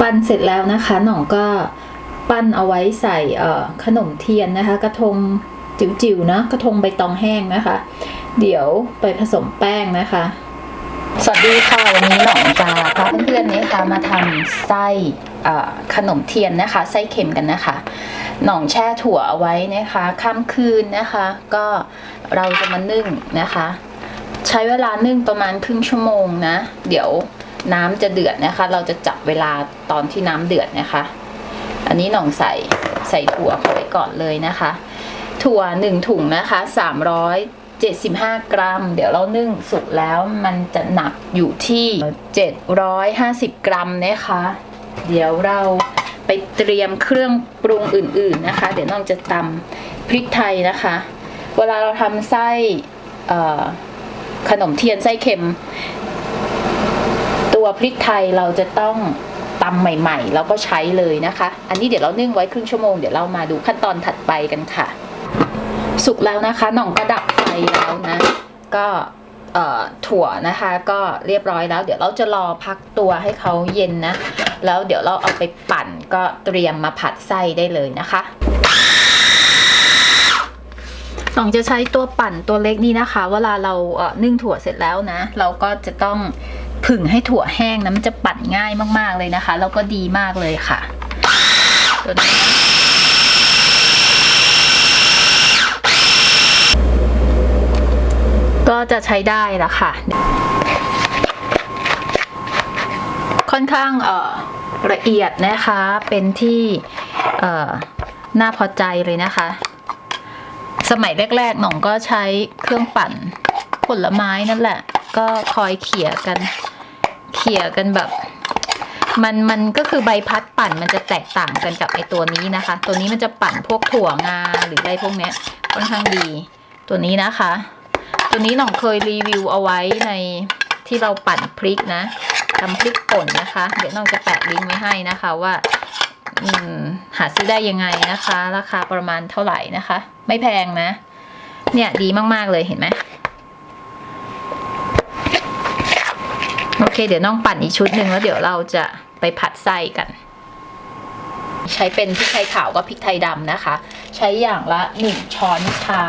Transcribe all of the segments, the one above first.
ปั้นเสร็จแล้วนะคะหน่องก็ปั้นเอาไว้ใส่เอ่อขนมเทียนนะคะ กระทงจิ๋วๆนะกระทงใบตองแห้งนะคะ เดี๋ยวไปผสมแป้งนะคะ สวัสดีค่ะวันนี้หน่องจะพาเพื่อนๆนะคะมาทำไส้เอ่อขนมเทียนนะคะ ไส้เค็มกันนะคะ หน่องแช่ถั่วเอาไว้นะคะข้ามคืนนะคะ ก็เราจะมานึ่งนะคะ ใช้เวลานึ่งประมาณครึ่งชั่วโมงนะ เดี๋ยว น้ำจะเดือดนะคะ เราจะจับเวลาตอนที่น้ำเดือดนะคะ อันนี้หน่องใส่ใส่ถั่วเข้าไปก่อนเลยนะคะ ถั่วหนึ่งถุงนะคะ375กรัม เดี๋ยวเรานึ่งสุกแล้วมันจะหนักอยู่ที่750กรัมนะคะ เดี๋ยวเราไปเตรียมเครื่องปรุงอื่น ๆนะคะ เดี๋ยวน้องจะตำพริกไทยนะคะ เวลาเราทำไส้ขนมเทียนไส้เค็ม ตัวพริกไทยเราจะต้องตำใหม่ๆ แล้วก็ใช้เลยนะคะ อันนี้เดี๋ยวเรานึ่งไว้ครึ่งชั่วโมง เดี๋ยวเรามาดูขั้นตอนถัดไปกันค่ะ สุกแล้วนะคะ หน่องก็ดับไฟแล้วนะ ก็ถั่วนะคะก็เรียบร้อยแล้ว เดี๋ยวเราจะรอพักตัวให้เขาเย็นนะ แล้วเดี๋ยวเราเอาไปปั่นก็เตรียมมาผัดไส้ได้เลยนะคะหน่องจะใช้ตัวปั่นตัวเล็กนี่นะคะ เวลาเราเอ่อนึ่งถั่วเสร็จแล้วนะ เราก็จะต้อง ผึ่งให้ถั่วแห้งนะมันจะปั่นง่ายมากๆเลยนะคะ แล้วก็ดีมากเลยค่ะตัวนี้ก็จะใช้ได้ละค่ะ ค่อนข้างเอ่อละเอียดนะคะ เป็นที่เอ่อน่าพอใจเลยนะคะ สมัยแรกๆหน่องก็ใช้เครื่องปั่นผลไม้นั่นแหละ ก็คอยเขี่ยกัน เขี่ยกันแบบ มันมันก็คือใบพัดปั่นมันจะแตกต่างกันกับไอตัวนี้นะคะ ตัวนี้มันจะปั่นพวกถั่วงาหรืออะไรพวกเนี้ยค่อนข้างดี ตัวนี้นะคะ ตัวนี้หน่องเคยรีวิวเอาไว้ในที่เราปั่นพริกนะทำพริกป่นนะคะ เดี๋ยวน้องจะแปะลิงก์ไว้ให้นะคะว่าหาซื้อได้ยังไงนะคะ ราคาประมาณเท่าไหร่นะคะ ไม่แพงนะ เนี่ยดีมาก ๆ เลยเห็นไหมโอ เคเดี๋ยวน้องปั่นอีกชุดหนึ่งแล้วเดี๋ยวเราจะไปผัดไส้กัน ใช้เป็นพริกไทยขาวกับพริกไทยดำนะคะ ใช้อย่างละหนึ่งช้อนชา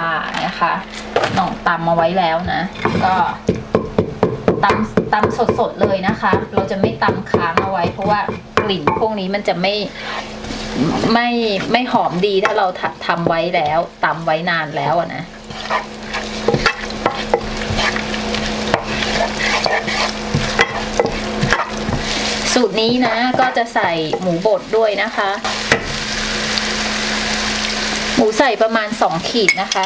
นะคะน่องตำมาไว้แล้วนะ ก็ตำตำสดๆเลยนะคะ เราจะไม่ตำค้างเอาไว้ เพราะว่ากลิ่นพวกนี้มันจะไม่ไม่ไม่หอมดีถ้าเราทำไว้แล้วตำไว้นานแล้วนะ สูตรนี้นะ ก็จะใส่หมูบดด้วยนะคะ หมูใส่ประมาณสองขีดนะคะ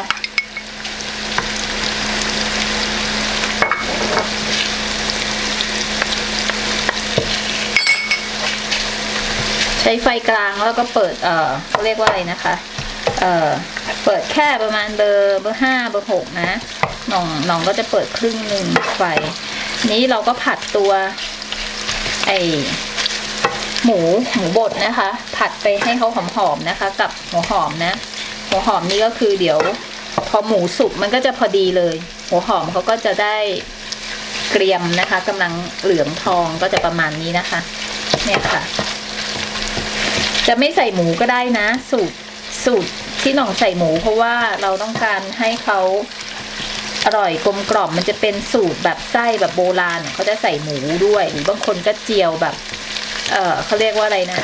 ใช้ไฟกลางแล้วก็เปิด เอ่อเขาเรียกว่าอะไรนะคะ เอ่อเปิดแค่ประมาณเบอร์เบอร์ห้าเบอร์หกนะน่องน่องก็จะเปิดครึ่งหนึ่งไฟ นี้เราก็ผัดตัว ไอหมูหมูบดนะคะ ผัดไปให้เขาหอมๆนะคะ กับหัวหอมนะ หัวหอมนี่ก็คือเดี๋ยว พอหมูสุกมันก็จะพอดีเลย หัวหอมเขาก็จะได้เกรียมนะคะกำลังเหลืองทองก็จะประมาณนี้นะคะ เนี่ยค่ะ จะไม่ใส่หมูก็ได้นะ สูตรสูตรที่หน่องใส่หมูเพราะว่าเราต้องการให้เขา อร่อยกลมกล่อมมันจะเป็นสูตรแบบไส้แบบโบราณเขาจะใส่หมูด้วยหรือบางคนก็เจียวแบบ เออเขาเรียกว่าอะไรนะ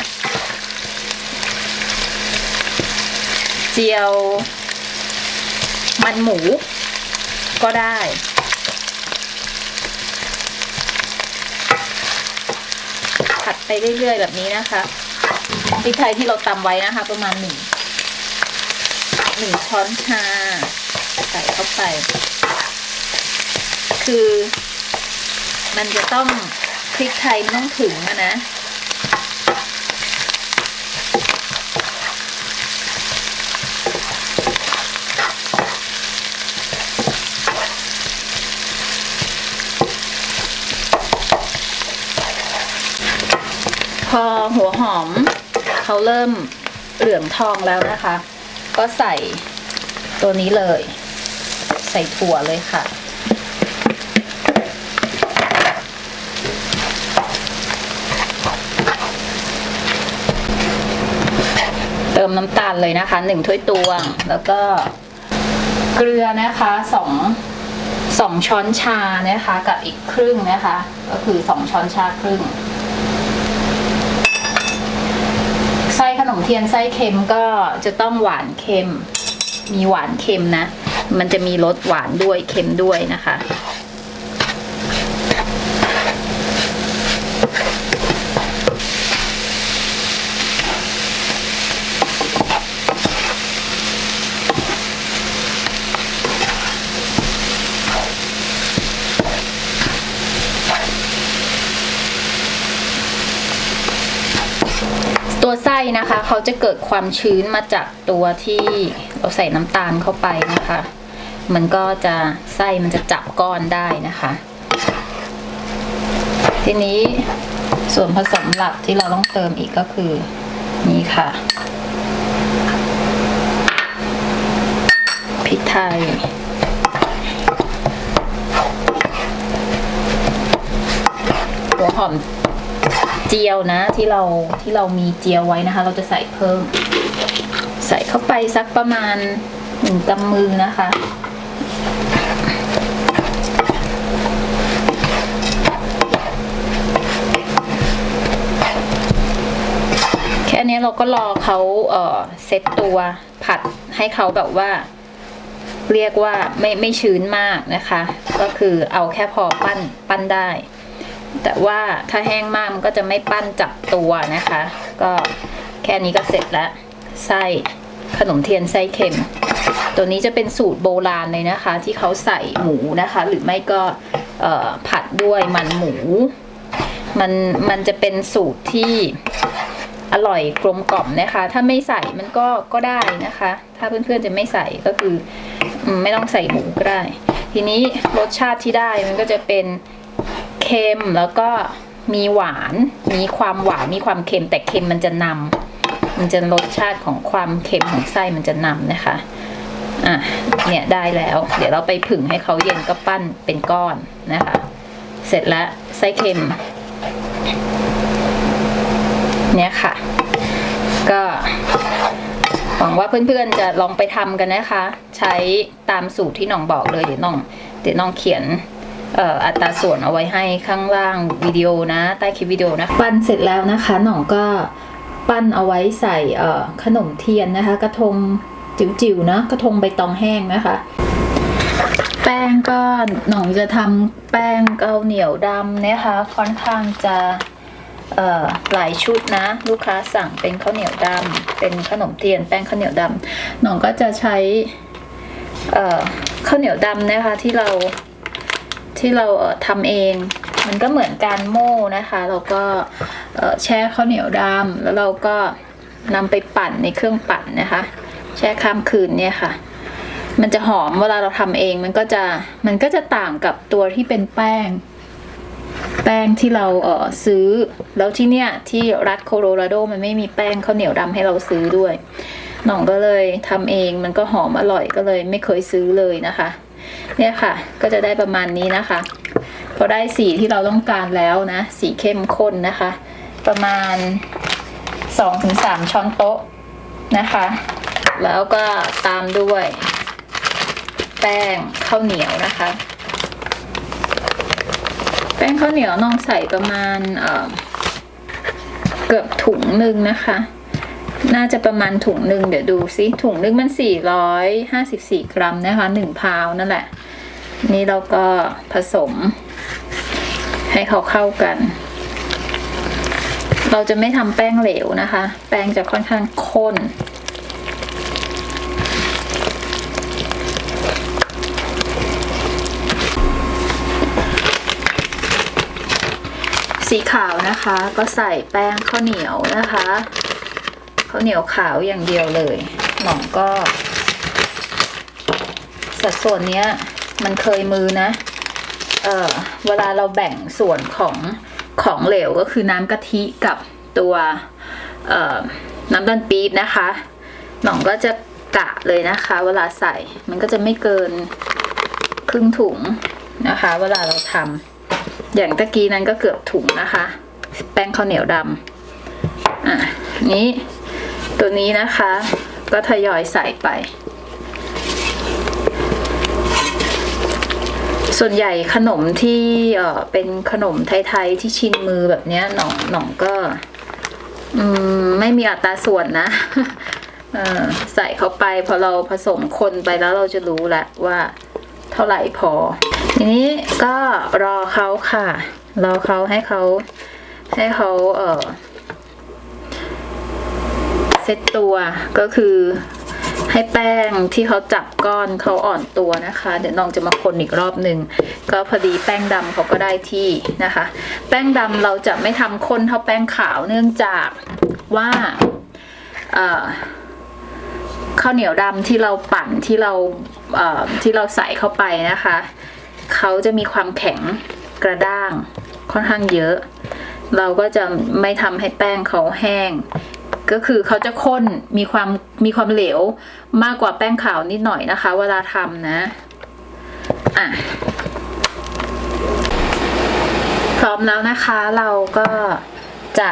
เจียว มันหมูก็ได้ผัดไปเรื่อยๆแบบนี้นะคะพริกไทยที่เราตำไว้นะคะ ประมาณหนึ่งหนึ่งช้อนชาใส่เข้าไป คือ มันจะต้องพริกไทยมันต้องถึงอะนะพอหัวหอมเขาเริ่มเหลืองทองแล้วนะคะ ก็ใส่ตัวนี้เลย ใส่ถั่วเลยค่ะ มน้ำตาลเลยนะคะหนึ่งถ้วยตวง แล้วก็เกลือนะคะสองสองช้อนชานะคะ กับอีกครึ่งนะคะ ก็คือสองช้อนชาครึ่งไส้ขนมเทียนไส้เค็มก็จะต้องหวานเค็ม มีหวานเค็มนะ มันจะมีรสหวานด้วยเค็มด้วยนะคะ ตัวไส้ นะคะ เขาจะเกิดความชื้นมาจากตัวที่เราใส่น้ำตาลเข้าไปนะคะ มันก็จะไส้มันจะจับก้อนได้นะคะ ทีนี้ส่วนผสมหลักที่เราต้องเติมอีกก็คือนี่ค่ะพริกไทยหัวหอม เจียวนะที่เราที่เรามีเจียวไว้นะคะ เราจะใส่เพิ่ม ใส่เข้าไปสักประมาณหนึ่งกำมือนะคะแค่นี้เราก็รอเขาเออเซตตัวผัดให้เขาแบบว่า เรียกว่าไม่ไม่ชื้นมากนะคะ ก็คือเอาแค่พอปั้นปั้นได้ แต่ว่าถ้าแห้งมากมันก็จะไม่ปั้นจับตัวนะคะ ก็แค่นี้ก็เสร็จแล้วไส้ขนมเทียนไส้เค็ม ตัวนี้จะเป็นสูตรโบราณเลยนะคะ ที่เขาใส่หมูนะคะ หรือไม่ก็ผัดด้วยมันหมู มันมันจะเป็นสูตรที่อร่อยกลมกล่อมนะคะ ถ้าไม่ใส่มันก็ก็ได้นะคะ ถ้าเพื่อนๆจะไม่ใส่ก็คือไม่ต้องใส่หมูก็ได้ ทีนี้รสชาติที่ได้มันก็จะเป็น เค็มแล้วก็มีหวาน มีความหวาน มีความเค็ม แต่เค็มมันจะนำมันจะรสชาติของความเค็มของไส้มันจะนำนะคะ อะ เนี่ยได้แล้ว เดี๋ยวเราไปผึ่งให้เขาเย็นก็ปั้นเป็นก้อนนะคะ เสร็จแล้วไส้เค็ม เนี่ยค่ะ ก็หวังว่าเพื่อนๆจะลองไปทำกันนะคะ ใช้ตามสูตรที่น้องบอกเลย เดี๋ยวน้อง เดี๋ยวน้องเขียน อัตราส่วนเอาไว้ให้ข้างล่างวิดีโอนะใต้คลิปวิดีโอนะปั้นเสร็จแล้วนะคะหน่องก็ปั้นเอาไว้ใส่ขนมเทียนนะคะ กระทงจิ๋วๆนะกระทงใบตองแห้งนะคะ แป้งก็หน่องจะทำแป้งเกาเหนียวดำนะคะ ค่อนข้างจะหลายชุดนะ ลูกค้าสั่งเป็นข้าวเหนียวดำเป็นขนมเทียน แป้งข้าวเหนียวดำหน่องก็จะใช้ข้าวเหนียวดำนะคะที่เรา ที่เราทำเอง มันก็เหมือนการโม่นะคะ เราก็แช่ข้าวเหนียวดำแล้วเราก็นำไปปั่นในเครื่องปั่นนะคะ แช่ข้ามคืนเนี่ยค่ะ มันจะหอมเวลาเราทำเองมันก็จะมันก็จะต่างกับตัวที่เป็นแป้ง แป้งที่เราเออซื้อ แล้วที่เนี่ยที่รัฐโคโลราโดมันไม่มีแป้งข้าวเหนียวดำให้เราซื้อด้วยหน่องก็เลยทำเองมันก็หอมอร่อยก็เลยไม่เคยซื้อเลยนะคะ เนี่ยค่ะ ก็จะได้ประมาณนี้นะคะ พอได้สีที่เราต้องการแล้วนะ สีเข้มข้นนะคะ ประมาณ 2-3 ช้อนโต๊ะนะคะ แล้วก็ตามด้วย แป้งข้าวเหนียวนะคะ แป้งข้าวเหนียวน้องใส่ประมาณเเกือบถุงหนึ่งนะคะ น่าจะประมาณถุงหนึ่งเดี๋ยวดูซิถุงนึงมัน 454 กรัมนะคะ1พาวนั่นแหละ นี่เราก็ผสม ให้เขาเข้ากัน เราจะไม่ทำแป้งเหลวนะคะ แป้งจะค่อนข้างข้นสีขาวนะคะก็ใส่แป้งข้าวเหนียวนะคะ ข้าวเหนียวขาวอย่างเดียวเลยหม่องก็ สัดส่วนเนี้ย มันเคยมือนะ เออเวลาเราแบ่งส่วนของของเหลวก็คือน้ำกะทิกับตัวเออน้ำตาลปี๊บนะคะ หน่องก็จะกะเลยนะคะ เวลาใส่มันก็จะไม่เกินครึ่งถุงนะคะ เวลาเราทำอย่างตะกี้นั้นก็เกือบถุงนะคะ แป้งข้าวเหนียวดำอะนี้ ตัวนี้นะคะ ก็ทยอยใส่ไป ส่วนใหญ่ขนมที่เป็นขนมไทยๆที่ชินมือแบบนี้หน่องหน่องก็มไม่มีอัตราส่วนนะใส่เข้าไปพอเราผสมคนไปแล้วเราจะรู้แล้วว่าเท่าไหร่พอ ทีนี้ก็รอเขาค่ะ รอเขาให้เขาให้เขาเออ เซตตัวก็คือให้แป้งที่เขาจับก้อนเขาอ่อนตัวนะคะ เดี๋ยวน้องจะมาคนอีกรอบหนึ่งก็พอดีแป้งดำเขาก็ได้ที่นะคะ แป้งดำเราจะไม่ทำข้นเท่าแป้งขาวเนื่องจากว่าข้าวเหนียวดำที่เราปั่นที่เราเที่เราใส่เข้าไปนะคะเขาจะมีความแข็งกระด้างค่อนข้างเยอะ เราก็จะไม่ทำให้แป้งเขาแห้ง ก็คือเขาจะข้นมีความมีความเหลวมากกว่าแป้งขาวนิดหน่อยนะคะ เวลาทำนะอะพร้อมแล้วนะคะเราก็จะ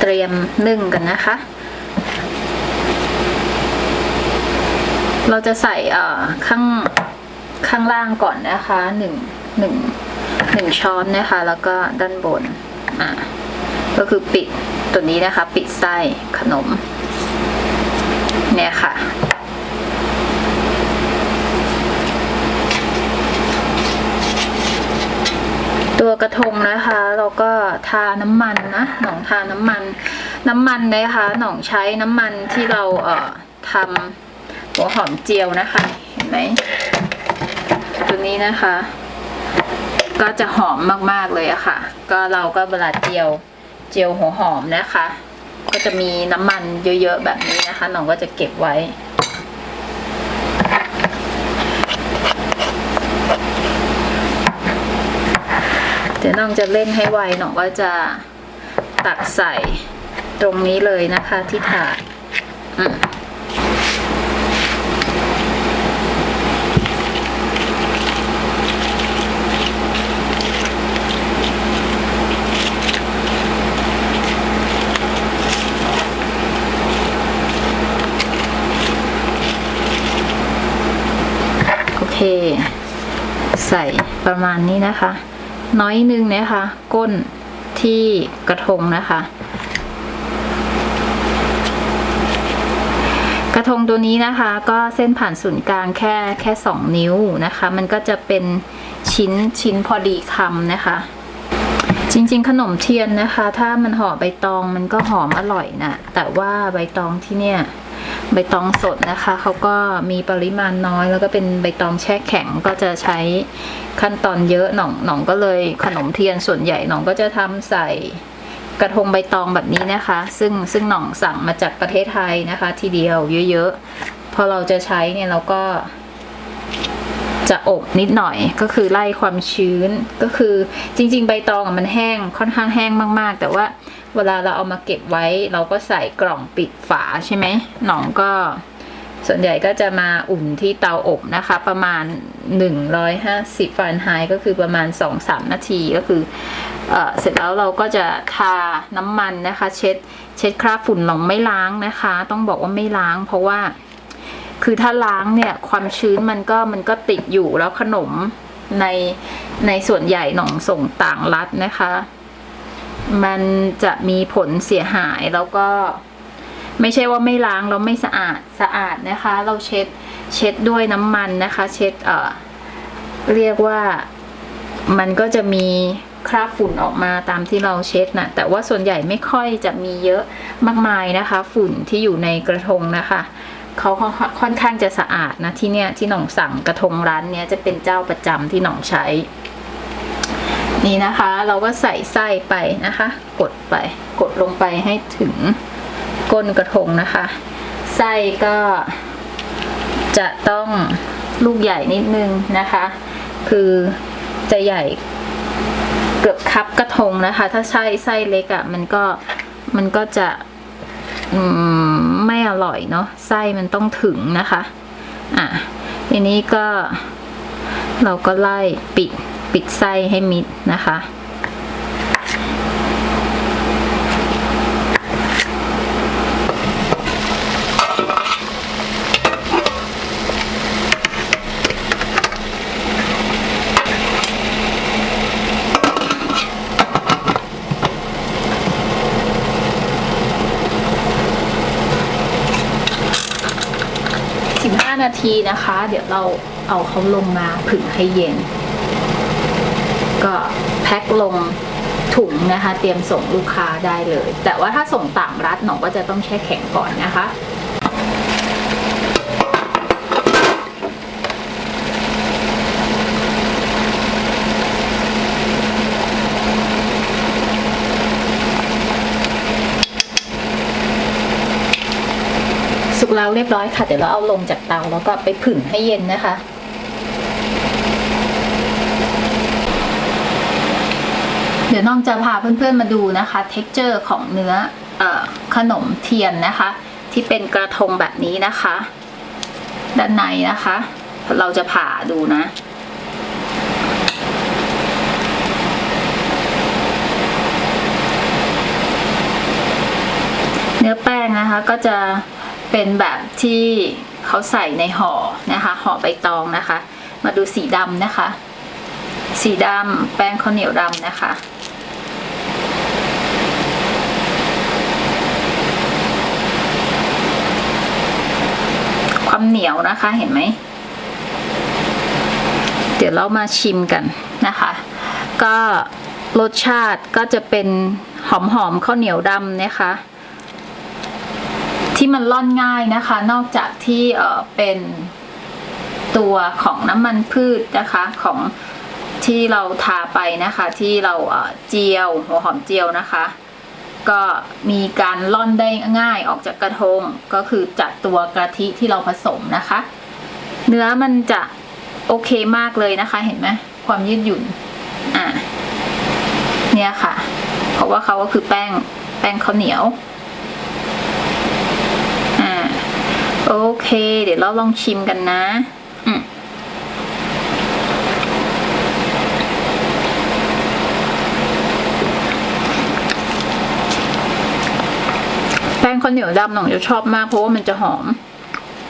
เตรียมนึ่งกันนะคะ เราจะใส่เอ่อข้างข้างล่างก่อนนะคะหนึ่งหนึ่งหนึ่งช้อนนะคะ แล้วก็ด้านบนอะ ก็คือปิดตัวนี้นะคะ ปิดไส้ขนม เนี่ยค่ะ ตัวกระทงนะคะ เราก็ทาน้ำมันนะหนองทาน้ำมัน น้ำมันนะคะหนองใช้น้ำมันที่เราเอ่อทำหัวหอมเจียวนะคะ เห็นไหมตัวนี้นะคะ ก็จะหอมมากๆเลยอะค่ะ ก็เราก็เวลาเจียว เจียวหัวหอมนะคะ ก็จะมีน้ำมันเยอะๆแบบนี้นะคะน้องก็จะเก็บไว้เดี๋ยวน้องจะเล่นให้ไวน้องก็จะตักใส่ตรงนี้เลยนะคะที่ถาดอืม ใส่ประมาณนี้นะคะ น้อยนึงนะคะ ก้นที่กระทงนะคะ กระทงตัวนี้นะคะ ก็เส้นผ่านศูนย์กลางแค่แค่สองนิ้วนะคะ มันก็จะเป็นชิ้นชิ้นพอดีคำนะคะ จริง ๆ ขนมเทียนนะคะ ถ้ามันห่อใบตองมันก็หอมอร่อยนะแต่ว่าใบตองที่เนี่ย ใบตองสดนะคะเขาก็มีปริมาณน้อย แล้วก็เป็นใบตองแช่แข็งก็จะใช้ขั้นตอนเยอะหน่องหน่องก็เลยขนมเทียนส่วนใหญ่หน่องก็จะทำใส่กระทงใบตองแบบนี้นะคะ ซึ่งซึ่งหน่องสั่งมาจากประเทศไทยนะคะ ทีเดียวเยอะๆพอเราจะใช้เนี่ยเราก็จะอบนิดหน่อยก็คือไล่ความชื้นก็คือจริง ๆ ใบตองอะมันแห้งค่อนข้างแห้งมาก ๆ แต่ว่า เวลาเราเอามาเก็บไว้ เราก็ใส่กล่องปิดฝาใช่ไหมหนองก็ส่วนใหญ่ก็จะมาอุ่นที่เตาอบนะคะ ประมาณ 150ฟาเรนไฮต์ก็คือประมาณ 2-3 นาทีก็คือเอเสร็จแล้วเราก็จะทาน้ำมันนะคะ เช็ดเช็ดคราบฝุ่นหนองไม่ล้างนะคะ ต้องบอกว่าไม่ล้าง เพราะว่า คือถ้าล้างเนี่ยความชื้นมันก็มันก็ติดอยู่แล้วขนมในในส่วนใหญ่หนองส่งต่างรัฐนะคะ มันจะมีผลเสียหายแล้วก็ไม่ใช่ว่าไม่ล้างแล้วไม่สะอาดสะอาดนะคะ เราเช็ดเช็ดด้วยน้ำมันนะคะ เช็ดเอ่อเรียกว่ามันก็จะมีคราบฝุ่นออกมาตามที่เราเช็ดนะแต่ว่าส่วนใหญ่ไม่ค่อยจะมีเยอะมากมายนะคะ ฝุ่นที่อยู่ในกระทงนะคะเขาค่อนข้างจะสะอาดนะที่เนี่ยที่หนองสั่งกระทงร้านเนี้ยจะเป็นเจ้าประจำที่หนองใช้ นี่นะคะ เราก็ใส่ไส้ไปนะคะ กดไป กดลงไปให้ถึงก้นกระทงนะคะ ไส้ก็จะต้องลูกใหญ่นิดนึงนะคะ คือจะใหญ่เกือบคับกระทงนะคะ ถ้าใช่ไส้เล็กอะ่ะมันก็มันก็จะมไม่อร่อยเนาะไส้มันต้องถึงนะคะ อะทีนี้ก็เราก็ไล่ปิด ปิดไส้ให้มิดนะคะ 15 นาทีนะคะ เดี๋ยวเราเอาเขาลงมาผึ่งให้เย็น ก็แพ็คลงถุงนะคะ เตรียมส่งลูกค้าได้เลย แต่ว่าถ้าส่งต่างรัฐหนองก็จะต้องแช่แข็งก่อนนะคะสุกแล้วเรียบร้อยค่ะ เดี๋ยวเราเอาลงจากเตาแล้วก็ไปผึ่งให้เย็นนะคะ เดี๋ยวน้องจะพาเพื่อนๆมาดูนะคะ เท็กเจอร์ของเนื้ออขนมเทียนนะคะ ที่เป็นกระทงแบบนี้นะคะ ด้านในนะคะ เราจะผ่าดูนะเนื้อแป้งนะคะก็จะเป็นแบบที่เขาใส่ในห่อนะคะห่อใบตองนะคะ มาดูสีดำนะคะ สีดำแป้งข้าวเหนียวดำนะคะ ความเหนียวนะคะเห็นไหม เดี๋ยวเรามาชิมกันนะคะ ก็รสชาติก็จะเป็นหอมๆข้าวเหนียวดำนะคะ ที่มันร่อนง่ายนะคะ นอกจากที่เออเป็นตัวของน้ำมันพืชนะคะของที่เราทาไปนะคะ ที่เราเอ่อเจียวหัวหอมเจียวนะคะ ก็มีการร่อนได้ง่ายออกจากกระทงก็คือจากตัวกะทิที่เราผสมนะคะ เนื้อมันจะโอเคมากเลยนะคะ เห็นไหมความยืดหยุ่นอะเนี่ยค่ะ เพราะว่าเขาก็คือแป้งแป้งข้าวเหนียวอ่าโอเค เดี๋ยวเราลองชิมกันนะ อืม งข้าวเหนียวดำหนองจะชอบมากเพราะว่ามันจะหอม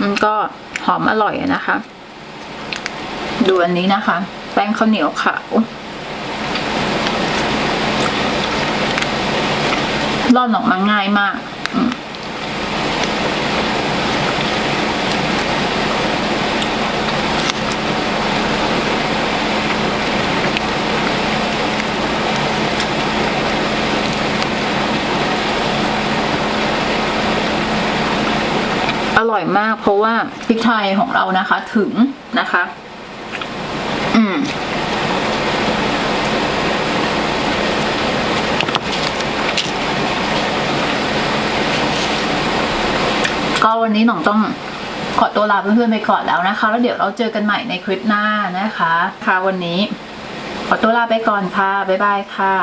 มันก็หอมอร่อยนะคะ ดูอันนี้นะคะ แป้งข้าวเหนียวขาวร่อนออกมาง่ายมาก อืม ร่อยมาก เพราะว่าพริกไทยของเรานะคะ ถึงนะคะ อืมก็วันนี้หน่องต้องขอตัวลาเพื่อนๆไปก่อนแล้วนะคะ แล้วเดี๋ยวเราเจอกันใหม่ในคลิปหน้านะคะ ค่ะวันนี้ ขอตัวลาไปก่อนค่ะ บ๊ายบายค่ะ